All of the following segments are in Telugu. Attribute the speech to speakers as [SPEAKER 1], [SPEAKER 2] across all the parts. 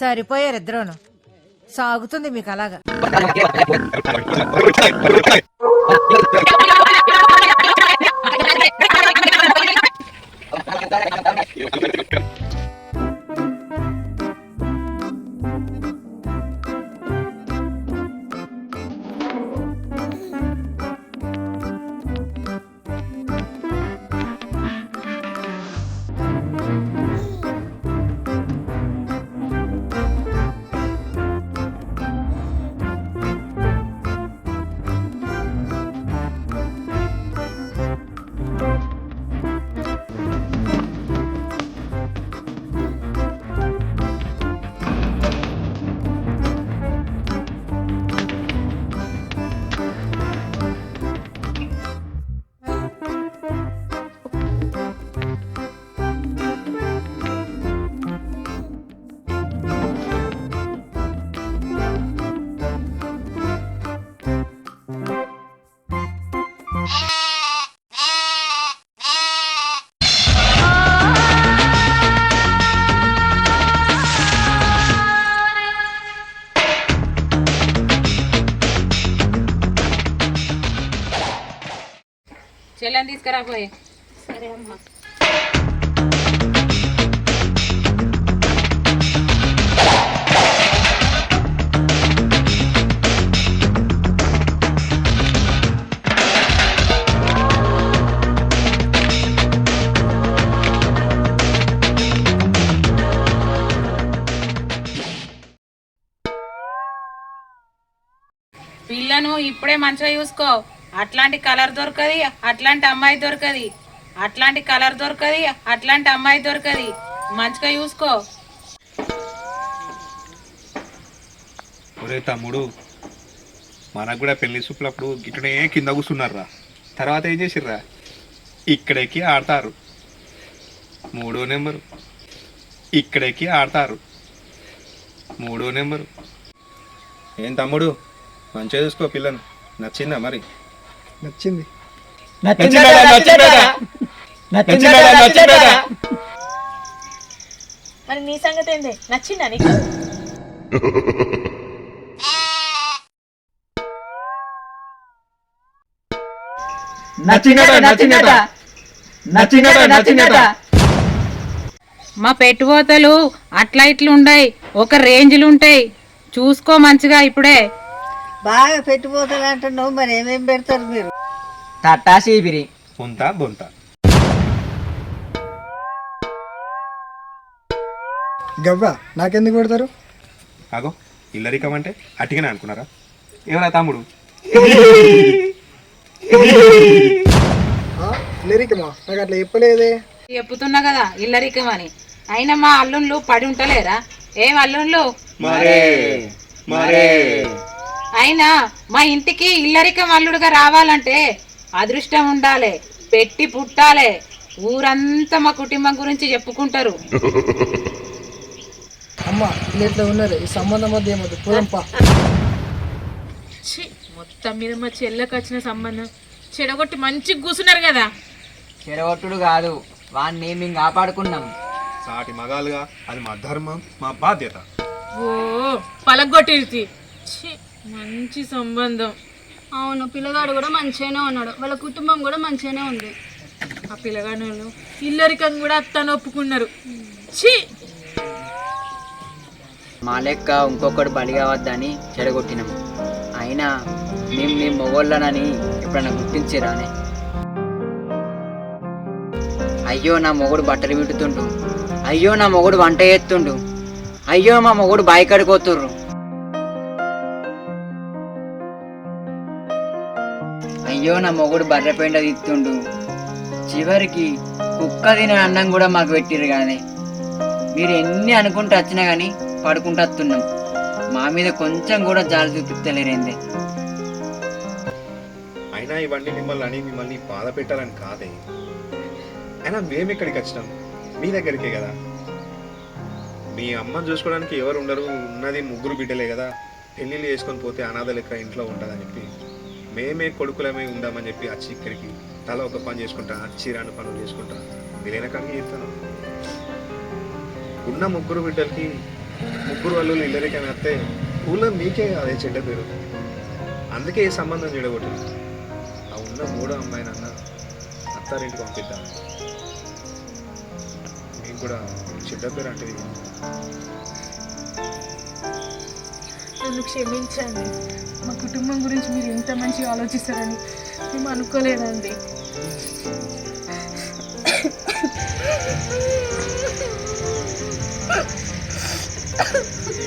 [SPEAKER 1] సరిపోయారు ఇద్దరును. సాగుతుంది మీకు అలాగా.
[SPEAKER 2] చెల్లెని తీసుకురా పోయి. పిల్లను ఇప్పుడే మంచిగా చూసుకో. అట్లాంటి కలర్ దొరకది అట్లాంటి అమ్మాయి దొరకది. అట్లాంటి కలర్ దొరకది అట్లాంటి అమ్మాయి దొరకది. మంచిగా చూసుకో.
[SPEAKER 3] ఒరే తమ్ముడు మనకు కూడా పెళ్ళి చూపులప్పుడు గిట్టనే కింద కూర్చున్నారా తర్వాత ఏం చేసిర్రా? ఇక్కడెక్కి ఆడతారు. మూడో నెంబరు. ఇక్కడెక్కి ఆడతారు. మూడో నెంబరు. ఏం తమ్ముడు మంచిగా చూసుకో పిల్లను. నచ్చిందా మరి?
[SPEAKER 4] నచ్చింది.
[SPEAKER 5] మరి నీ సంగతి ఏంది? నచ్చిందా నీకు?
[SPEAKER 2] మా పెట్టుబోతలు అట్లా ఇట్లా ఉండయి ఒక రేంజ్లు ఉంటాయి చూసుకో మంచిగా ఇప్పుడే.
[SPEAKER 6] బాగా పెట్టిపోతాడు అంటున్నావు మరి ఏమేం పెడతారు మీరు?
[SPEAKER 4] టట్టా సీపిరి
[SPEAKER 3] బొంత బొంత.
[SPEAKER 4] గవ్వ నాకెందుకు కొడతారు?
[SPEAKER 3] అగో ఇల్లరికం అంటే అటిగానే అనుకున్నారా? ఏమరా తమ్ముడు?
[SPEAKER 4] లిరికమా నాకు అట్లా చెప్పలేదే.
[SPEAKER 2] చెప్పుతున్నా కదా ఇల్లరికమని అయినా మా అల్లుళ్ళు పడి ఉంటలేరా? ఏం అల్లుళ్ళు?
[SPEAKER 3] మరే మరే.
[SPEAKER 2] అయినా మా ఇంటికి ఇల్లరికం అల్లుడుగా రావాలంటే అదృష్టం ఉండాలి పెట్టి పుట్టాలే. ఊరంతా మా కుటుంబం గురించి చెప్పుకుంటారు.
[SPEAKER 4] అమ్మ వీళ్ళు ఇట్లా ఉన్నారు? ఈ సంబంధం పోదంపా
[SPEAKER 5] ఛీ, మొత్తం మీద మా చెల్లెకి వచ్చిన సంబంధం. చెడగొట్టి మంచిగా కూర్చున్నారు కదా.
[SPEAKER 7] చెడగొట్టుడు కాదు వాడిని మేము కాపాడుకున్నాం.
[SPEAKER 3] సాటి మగాలుగా అది మా ధర్మం మా బాధ్యత.
[SPEAKER 5] ఓ పలగొట్టిరితి. ఛీ, మంచి సంబంధం.
[SPEAKER 8] అవును పిల్లగాడు కూడా మంచిగానే ఉన్నాడు. వాళ్ళ కుటుంబం కూడా మంచిగానే ఉంది.
[SPEAKER 5] ఆ పిల్లగానోళ్ళు ఇల్లరికం కూడా అత్తను ఒప్పుకున్నారు. ఛీ!
[SPEAKER 7] మా లెక్క ఇంకొకటి బలి కావద్దని చెడగొట్టినాం అయినా మేము మీ మొగోళ్ళనని ఎప్పుడైనా గుర్తించిరానే. అయ్యో నా మొగుడు బట్టలు విడుతుండు. అయ్యో నా మొగుడు వంట ఎత్తుండు అయ్యో మా మొగుడు బాయికడిపోతుర్రు అయ్యో నా మొగుడు బర్రె పెండ తిత్తుండు. చివరికి కుక్క తినే అన్నం కూడా మాకు పెట్టిర్రు కానీ మీరు ఎన్ని అనుకుంటూ వచ్చినా కానీ పడుకుంటూ వస్తున్నాం. మా మీద కొంచెం కూడా జాలి చూపిస్తలేరేంది.
[SPEAKER 3] అయినా ఇవన్నీ మిమ్మల్ని అని మిమ్మల్ని బాధ పెట్టాలని కాదే. అయినా మేము ఇక్కడికి వచ్చినాం? మీ దగ్గరికే కదా. మీ అమ్మని చూసుకోవడానికి ఎవరు ఉండరు. ఉన్నది ముగ్గురు బిడ్డలే కదా. పెళ్ళిళ్ళు చేసుకొని పోతే అనాథ లెక్క ఇంట్లో ఉంటుందని చెప్పి. మేమే కొడుకులమే ఉందామని చెప్పి వచ్చి ఇక్కడికి తల ఒక పని చేసుకుంటా చీరాని పనులు చేసుకుంటా. వీలైన కానీ చేస్తాను. ఉన్న ముగ్గురు బిడ్డలకి ముగ్గురు వాళ్ళు ఇల్లరికని వస్తే ఊళ్ళో మీకే అదే చెడ్డ పేరు. అందుకే ఈ సంబంధం చెడగొట్టింది. ఆ ఉన్న మూడో అమ్మాయినన్న అత్తారింటికి పంపిద్దాం. మీకు కూడా చెడ్డ పేరు అంటే
[SPEAKER 5] నన్ను క్షమించండి. మా కుటుంబం గురించి మీరు ఎంత మంచిగా ఆలోచిస్తారని మేము అనుకోలేదండి.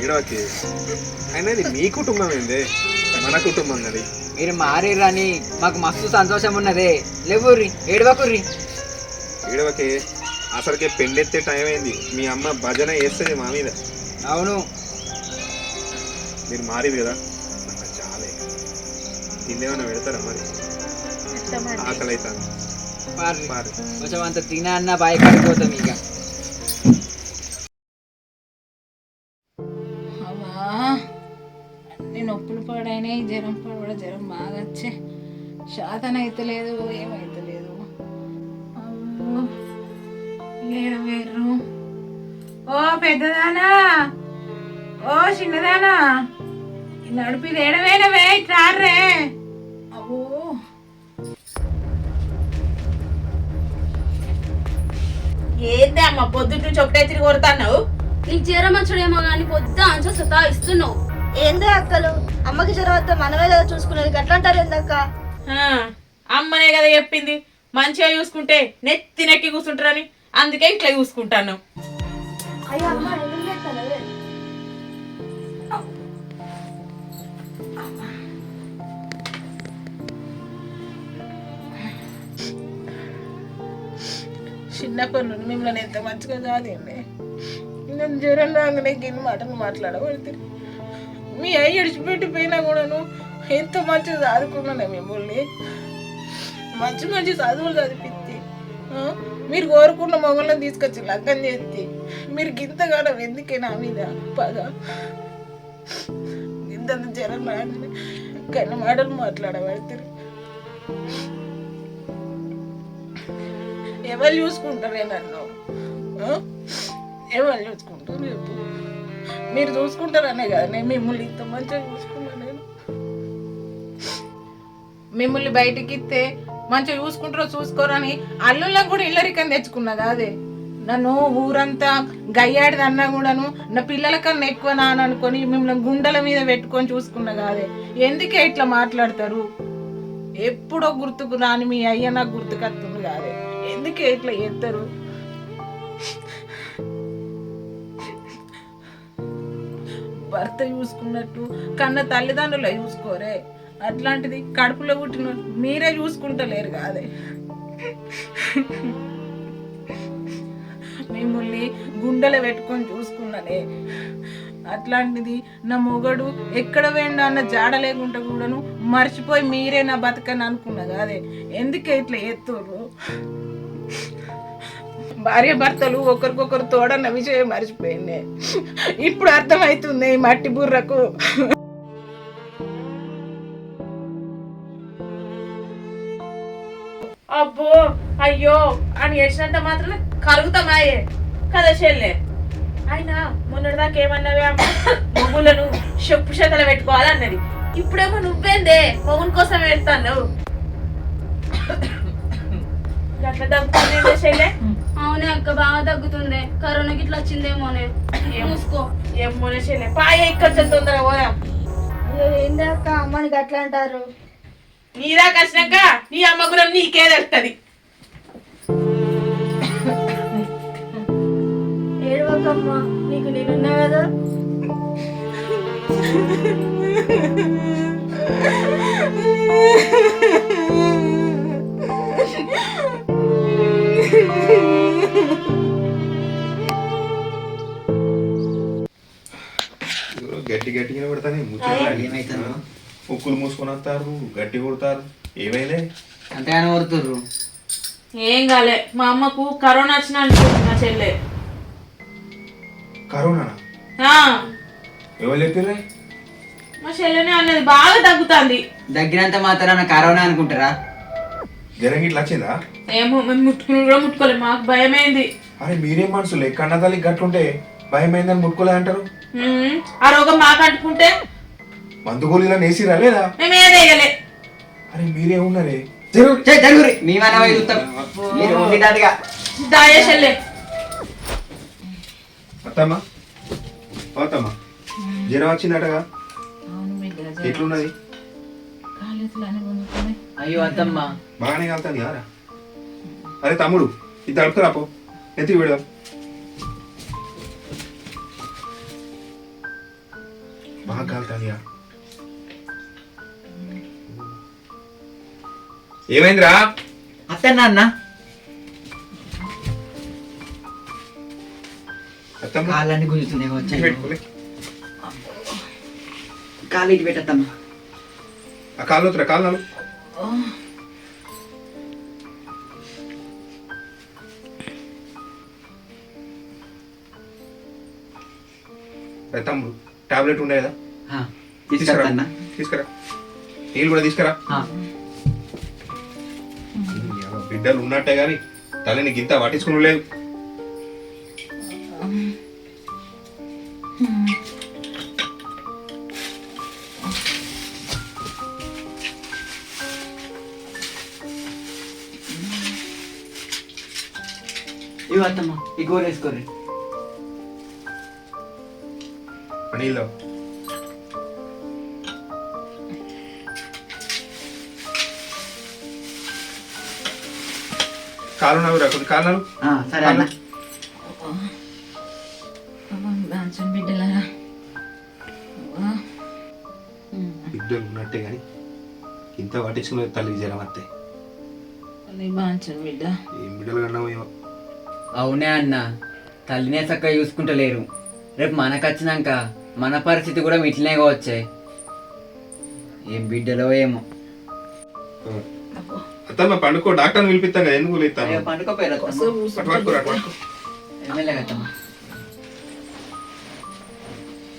[SPEAKER 3] ఏడవకి అయినా మీ కుటుంబం ఏంది? మన కుటుంబం అది.
[SPEAKER 7] మీరు మారిర్రని మాకు మస్తు సంతోషం ఉన్నదే. లేవుర్రి ఏడవకుర్రి.
[SPEAKER 3] ఏడవకి అసలుకే పెళ్ళెత్తే టైం అయింది. మీ అమ్మ భజన వేస్తుంది మా మీద.
[SPEAKER 7] అవును
[SPEAKER 3] మీరు మారింది కదా. నాకు చాలే. తిందేమన్నా పెడతారా మరి? ఆకలి అవుతాను
[SPEAKER 7] కొంచెం అంత తినా అన్న బాయ్ పడిపోతాం ఇక.
[SPEAKER 9] అమ్మా నేను నొప్పులు పాడైనాయి జ్వరం పడబడ జ్వరం బాగా వచ్చే శాతన అయితలేదు ఏమైతలేదు అమ్మో లేడ వేర్రు ఓ పెద్దదానా? ఓ చిన్నదానా? నడిపి ఏడవేనవే ఇట్రారే అబ్బో. ఏంది అమ్మ పొద్దున్న నుంచి ఒకటే తిరిగి కొడతాన్నావు?
[SPEAKER 8] నీకు జ్వరం వచ్చడేమో కానీ పొద్దు అంచు సుతా ఇస్తున్నావు.
[SPEAKER 6] ఏందే అక్కలు? అమ్మకి జ్వరం వస్తే మనమే కదా చూసుకునేది గట్లా అంటారు ఏందక్క?
[SPEAKER 9] ఆ, అమ్మనే కదా చెప్పింది. మంచిగా చూసుకుంటే నెత్తి నెక్కి కూర్చుంటారని అందుకే ఇట్లా చూసుకుంటాను.
[SPEAKER 8] అయ్యో అమ్మ
[SPEAKER 9] చిన్నప్పటి నుండి మిమ్మల్ని ఎంత మంచిగా కాదండి. నేను జ్వరం రాగానే గిన్నె మాటలు మాట్లాడబడితే మీ అయ్యి ఇడిచిపెట్టి పోయినా కూడాను ఎంత మంచిగా చదువుకున్నాను మిమ్మల్ని? మంచి మంచి చదువులు చదివింది. మీరు కోరుకున్న మొగలను తీసుకొచ్చి లగ్గం చేస్తే మీరు గింతగానం ఎందుకే నా మీద? పగ ఇంత జ్వరం రాగానే కన్న మాటలు మాట్లాడబడతారు ఎవరు చూసుకుంటారే నన్ను ఎవరు చూసుకుంటారు మీరు చూసుకుంటారనే కదా నేను మిమ్మల్ని ఇంత మంచిగా చూసుకున్నాను నేను. మిమ్మల్ని బయటికి ఇస్తే మంచిగా చూసుకుంటారో చూసుకోరని అల్లుళ్ళకి కూడా ఇల్లరికని తెచ్చుకున్నా కాదే. నన్ను ఊరంతా గయ్యాడిది అన్నా కూడాను నా పిల్లల కన్నా ఎక్కువ నాన్న అనుకొని మిమ్మల్ని గుండెల మీద పెట్టుకొని చూసుకున్నా కాదే. ఎందుకే ఇట్లా మాట్లాడతారు? ఎప్పుడో గుర్తుకు రాని మీ అయ్య నాకు గుర్తుకొస్తుంది కాదే. ఎందుకే ఇట్లా చేస్తారు? భర్త చూసుకున్నట్టు కన్న తల్లిదండ్రులు చూసుకోరే. అట్లాంటిది కడుపులో పుట్టిన మీరే చూసుకుంటలేరు కాదే. మిమ్మల్ని గుండెలు పెట్టుకొని చూసుకున్నానే. అట్లాంటిది నా మొగడు ఎక్కడ వేయండి అన్న జాడ లేకుండా కూడాను మర్చిపోయి మీరే నా బతకని అనుకున్నా కాదే. ఎందుకే ఇట్లా ఎత్తుర్రు భార్య భర్తలు ఒకరికొకరు తోడన్న విషయం మర్చిపోయింది. ఇప్పుడు అర్థమవుతుంది ఈ మట్టి బుర్రకు. అబ్బో అయ్యో అని చేసినంత మాత్రం కలుగుతామాయే. కదా చెల్లె? ఆయన మొన్నటిదాకా ఏమన్నావే అమ్మ? మొగులను చెప్పు శతలు పెట్టుకోవాలన్నది. ఇప్పుడేమో నువ్వేందే? మొగుని కోసం వెళ్తాను అట్లా దగ్గుతుంది చెల్లె
[SPEAKER 8] అవునే అక్క బాగా తగ్గుతుండే కరోనా గిట్లా వచ్చిందేమోనే. మూసుకో.
[SPEAKER 9] ఏమోనే చెల్లె పాయ ఇక్కడ తొందరగా పోదా.
[SPEAKER 6] ఏందే అక్క? అమ్మని గట్లా అంటారు.
[SPEAKER 9] నీదాకా వచ్చినాక నీ అమ్మ కూడా నీకే తెలుస్తుంది
[SPEAKER 6] ఏడవకమ్మా నీకు నేనున్నా కదా?
[SPEAKER 3] గట్టి గట్టిగా పెడతానే ముచ్చట్లు ఉక్కులు మూసుకొని వస్తారు గట్టి కొడతారు ఏమైందే
[SPEAKER 7] అంతగానే కోరుతుర్రు
[SPEAKER 9] ఏం కాలే మా అమ్మకు కరోనా వచ్చిన నా చెల్లె.
[SPEAKER 3] కరోనా?
[SPEAKER 9] ఆ,
[SPEAKER 3] ఎవరు చెప్పిర్రే?
[SPEAKER 9] మా చెల్లెనే అన్నది బాగా తగ్గుతుంది.
[SPEAKER 7] దగ్గరంత మాత్రాన కరోనా అనుకుంటారా
[SPEAKER 3] జ్వరం ఇట్లా వచ్చిందా?
[SPEAKER 9] ఏమో మేము ముట్టుకుని కూడా ముట్టుకోలేదు. మాకు భయమైంది.
[SPEAKER 3] అరే మీరేం మనుషులు? కన్న తల్లి గట్లుంటే భయం అయిందని ముట్టుకోలే అంటారు?
[SPEAKER 2] ఉమ్, ఆ రోగం మాకు అంటుకుంటే
[SPEAKER 3] మందు గోళీలా నేసిరా లేదా?
[SPEAKER 2] మేము ఏదేయలే
[SPEAKER 3] అరే మీరే ఉన్నారే?
[SPEAKER 7] జరుగు చే, జరుగురి. మేమన్నా పోయి చూస్తాం మీరు ఉండేటట్టుగా
[SPEAKER 3] అత్తమ్మా అత్తమ్మా జ్వరం వచ్చిందటగా? ఎట్లున్నది?
[SPEAKER 7] అయ్యో అత్తమ్మ.
[SPEAKER 3] బాగానే కాలుతుంది కదా. అరే తమ్ముడు ఇది తడుపుకురా పో ఎత్తి పెడదాం బాగా కాలుతుంది ఏమైందిరా?
[SPEAKER 7] అత్తన్న అన్న కాళ్ళన్నీ గుంజుతున్నాయి వచ్చాయి
[SPEAKER 3] పెట్టుకోలే
[SPEAKER 7] కాలు ఇటు పెట్టత్తమ్మ.
[SPEAKER 3] ఆ కాళ్ళు వద్దురా కాళ్ళు తమ్ముడు టాబ్లెట్ ఉండే కదా?
[SPEAKER 7] తీసుకొత్తన్నా
[SPEAKER 3] తీసుకురా. నీళ్ళు కూడా తీసుకురా. బిడ్డలు ఉన్నట్టే గాని తల్లిని గింత పట్టించుకుని లేదు
[SPEAKER 7] ఇవి అత్తమ్మ ఈ గోరు వేసుకోర్రి
[SPEAKER 3] నీళ్ళు కాలు నవ్వురా కొన్ని కాలు నవ్వు.
[SPEAKER 7] సరే అన్న.
[SPEAKER 3] బిడ్డలు ఉన్నట్టే గాని ఇంత పట్టించుకునే తల్లికి జ్వరం వస్తాయి ఏం బిడ్డలు కన్నావు ఏమో.
[SPEAKER 7] అవునే అన్న తల్లినే చక్కగా చూసుకుంటలేరు. రేపు మనకు వచ్చినాక మన పరిస్థితి కూడా ఇట్లనే కావచ్చే. ఏం బిడ్డలో ఏమో.
[SPEAKER 3] అత్తమ్మ పండుకో డాక్టర్ని పిలిపిస్తాం కదా ఎందుకు లేస్తాను
[SPEAKER 7] అయ్యో, పండుకోపోయారు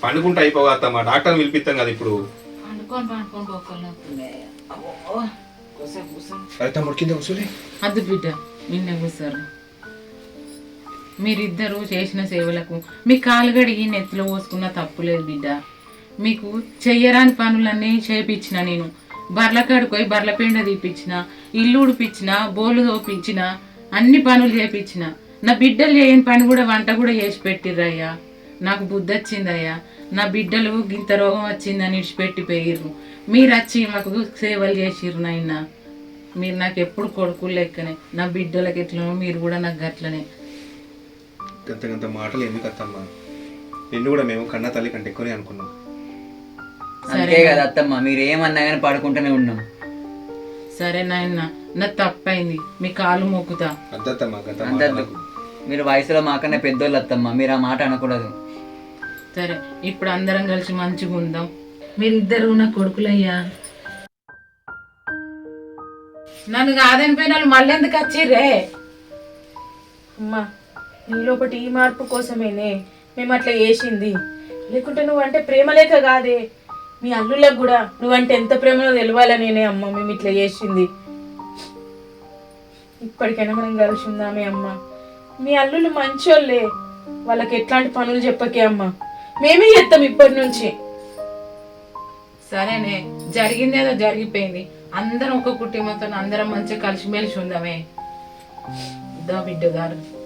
[SPEAKER 3] పండుకుంటే అయిపోగా అత్తమ్మ డాక్టర్ని పిలిపిస్తాం కదా ఇప్పుడు. కూర్చోలే.
[SPEAKER 2] అద్దు బిడ్డ నిన్న కూర్చోరు మీరిద్దరూ చేసిన సేవలకు మీ కాలు గడిగి నెత్తిలో పోసుకున్న తప్పులేదు బిడ్డ. మీకు చెయ్యరాని పనులన్నీ చేపించిన నేను. బర్ల కాడికి పోయి బర్ల పెండ తీపిచ్చిన ఇల్లు ఉడిపించిన బోలు తోపించిన అన్ని పనులు చేపించిన. నా బిడ్డలు చేయని పని కూడా వంట కూడా చేసి పెట్టిర్రయ్యా. నాకు బుద్ధి వచ్చిందయ్యా నా బిడ్డలు గింత రోగం వచ్చిందని విడిచిపెట్టి పోయిర్రు మీరు వచ్చి మాకు సేవలు చేసిర్రు నాయన. మీరు నాకు ఎప్పుడు కొడుకులు లెక్కనే. నా బిడ్డలకి ఎట్లనో మీరు కూడా నాకు గట్లనే.
[SPEAKER 3] గంత గంత మాటలు ఎందుకు అత్తమ్మ? నిన్ను కూడా మేము కన్న తల్లి కంటే ఎక్కువనే అనుకున్నాం.
[SPEAKER 7] అంతే కదా అత్తమ్మ మీరు ఏమన్నా కానీ పడుకుంటూనే ఉన్నాం.
[SPEAKER 2] సరే నాయన నా తప్పైంది. మీ కాలు మొక్కుతా.
[SPEAKER 3] అద్దత్తమ్మ గంత
[SPEAKER 7] అంతద్దు
[SPEAKER 3] మాటలకు
[SPEAKER 7] మీరు వయసులో మాకన్నా పెద్దోళ్ళు అత్తమ్మ మీరు ఆ మాట అనకూడదు.
[SPEAKER 2] సరే ఇప్పుడు అందరం కలిసి మంచిగా ఉందాం. మీరిద్దరు నా కొడుకులయ్యా. నన్ను కాదనిపోయిన వాళ్ళు మళ్ళీ ఎందుకు వచ్చిర్రే?
[SPEAKER 5] అమ్మా నీలోపటి ఈ మార్పు కోసమేనే మేము అట్లా చేసింది లేకుంటే నువ్వంటే ప్రేమ లేక కాదే. మీ అల్లులకు కూడా నువ్వంటే ఎంత ప్రేమలో తెలియాలనేనే అమ్మ మేము ఇట్లా చేసింది ఇప్పటికైనా మనం కలిసి ఉందామే అమ్మ. మీ అల్లులు మంచోళ్ళే. వాళ్ళకి ఎట్లాంటి పనులు చెప్పకే అమ్మ. మేమే చేస్తాం ఇప్పటి నుంచి.
[SPEAKER 2] సరేనే. జరిగిందేదో జరిగిపోయింది. అందరం ఒక కుటుంబంతో అందరం మంచిగా కలిసిమెలిసి ఉందామే. దా బిడ్డ గారు